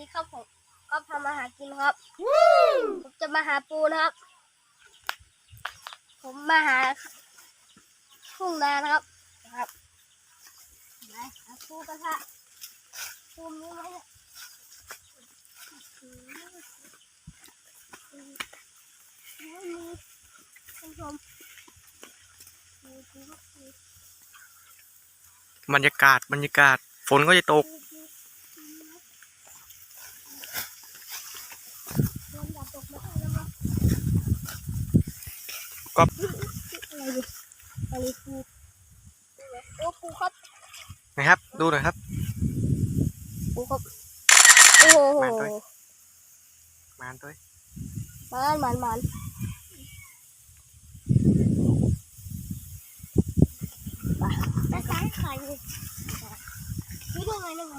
ดีครับผมก็ทำอาหารกินครับผมจะมาหาปูนะครับ ผมมาหาทุ่งนานะครับนะครับไหนหาปูกระทะปูมีไหมเนี่ยไม่มีท่านผู้ชมมีปูก็มีบรรยากาศบรรยากาศฝนก็จะตกก็ อะไรดิอะไรปูโอ้ ปูครับนะครับ ดูหน่อยครับ ปูครับ โอ้โหมาด้วยมานตัวมันมันมันไปซ้ายขายเลยนี่ได้ไงได้ไง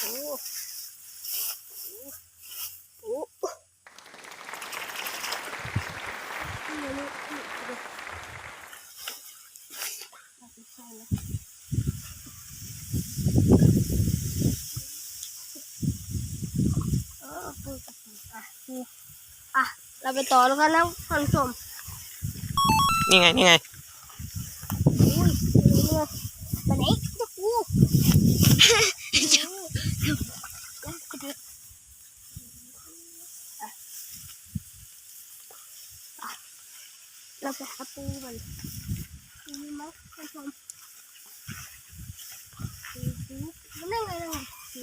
โอ้โอ้โอ้นี่นี่นี่ดูใช่เลยเออปูกับปูอะปูอะ เรา ไปต่อแล้วกันนะท่านผู้ชมนี่ไงนี่ไง อุ้ยนี่ไงมาไหนจะปูเราไปหาปูมันมีไหมท่านผู้ชมปูปูมันนั่งไงนั่งไงปู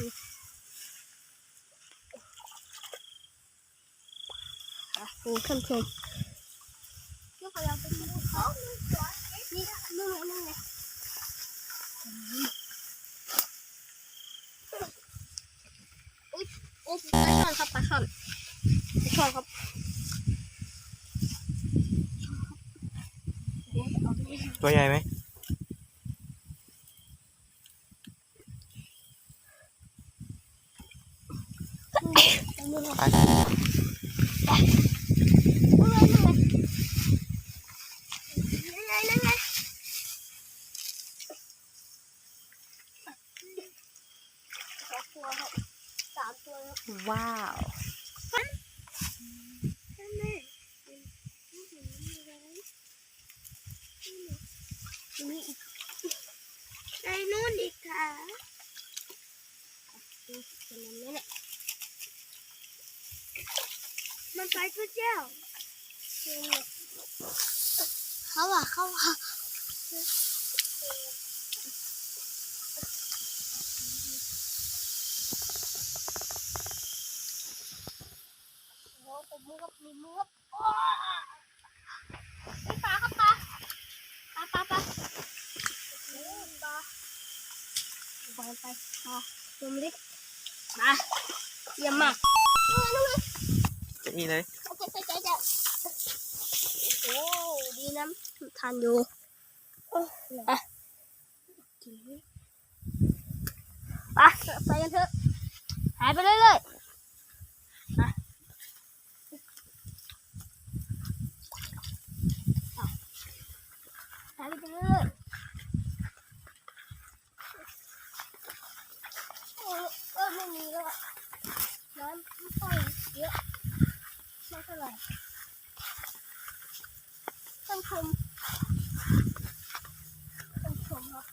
อะปูท่านชมเดี๋ยวเราไปดูเขานี่นั่งไงนั่งไงอุ้ยอุ้ยปลาช่อนครับปลาช่อนปลาช่อนครับตัวใหญ่ไหมเอามือลงไป เอาไว้นั่นไงนั่นไงนั่นไงสองตัวครับสามตั ว้าวนั่นไงนี่อีกในนู่นอีกค่ะเป็นยังไงเนี่ยมันไปตัวเจ้าเขาอะเขาอะโอ้ผมมือกับมีมือกับโอ้ไปปลาครับปลาปลาปลาปลาโอ้ปลา ไปไปปลาจมดิมาเยี่ยมมากนู่นนู่นจะนี่เลยโอเคใจใจโอ้โหดีนะทานอยู่อะไปไปกันเถอะหายไปเรื่อยๆอะอะหายไปเรื่อยๆโอ้เออไม่มีแล้วอะน้ำไม่ค่อยเยอะ ไม่เท่าไหร่ท่านชมท่านชมครับ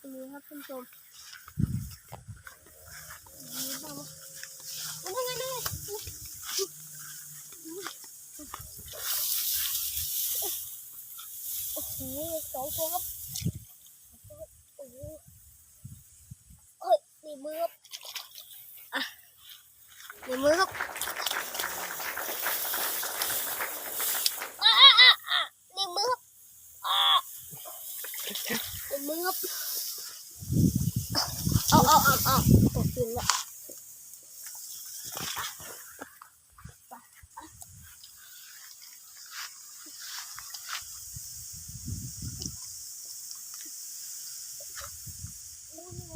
ท่าน ชมนี่ครับท่านชมนี่บ้างโอ้ยนั่นไงนั่นไงโอ้โหสองตัวครับโอ้โห เอ้ยหนีบมือครับอะหนีบมือครับอะอะอะอะหนีบมือครับอะหนีบมือครับเอาเอาเอาเอาตกกินละโอ้โห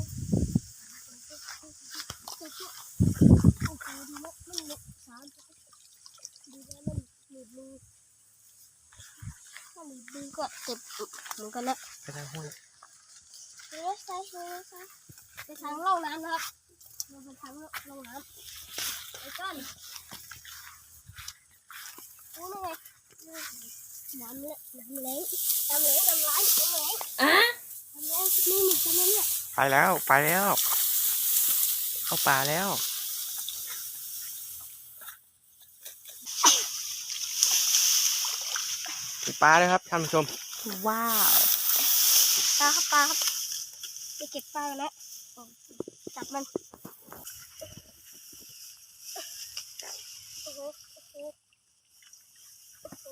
ดีนะมันหนุกสามตัวดีนะมันหนี บมือถ้าหนีบมือก็เจ็บเหมือนกันนะไปทางห้วยเฮ้ยใช่เฮ้ยใช่ไปทางร่องน้ำนะครับเราไปทางร่องน้ำไปกันโอ้ยไงน้ำเลยน้ำเล้งน้ำเล้งน้ำร้ายน้ำเล้งอะน้ำเล้งนี่นี่น้ำเล้งเนี่ยไปแล้วไปแล้ว เข้าป่าแล้ว ปลาด้วยครับท่านผู้ชม ว้าวปลาครับปลาครับไปเก็บปลากันแล้วจับมันโอ้โหโอ้โหโอ้โห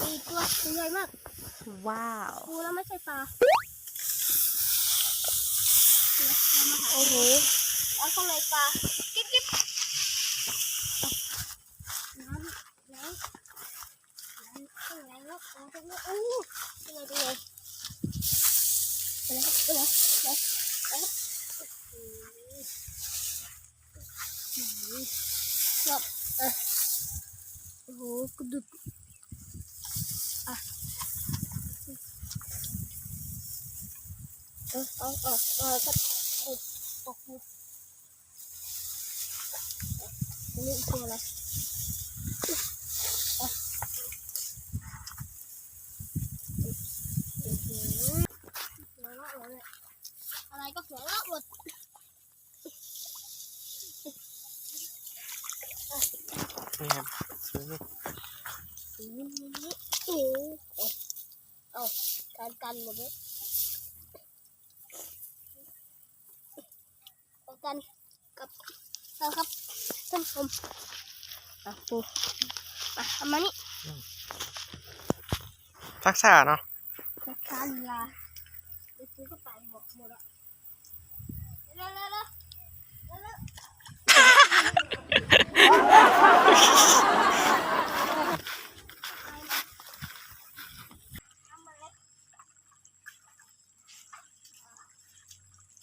อีตัวตัวใหญ่มาก ว้าวปูแล้วไม่ใช่ปลาโอ้โห แล้วข้างในปลากิ๊บกิ๊บน้ำน้ำน้ำข้างในแล้วปลาตรงนี้โอ้โหเป็นไงเป็นไงเป็นไงครับเป็นไงเป็นไงเป็นไงชอบอะโอ้โหกระดุกอะเออเอาเอาเอาครับโอ้โอ้โหอั นนี้ตัวอะไรอะอื้ออหัวเราะเลยอะไรก็หัวเราะหมดนี่ครับซื้ออืมอืมเอาเอาการกันหมดเลยกันกับเอาร ท่านผู้ชมอะปูมาเอามานี่ทักษะเนาะจัดการเวลาเดี๋ยวซื้อเข้าไปหมดหมดแล้วเร็วเร็วเร็วเร็วเร็ว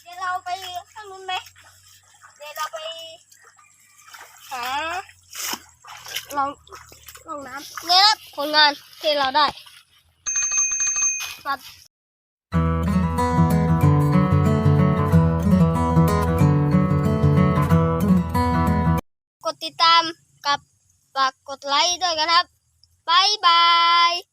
เดี๋ยวเราไปข้างนู้นไหมเดี๋ยวเราไป หาลองลองน้ำเนี่ยนะผลงานที่เราได้ปัดกดติดตามกับฝากกดไลค์ด้วยกันครับบ๊ายบาย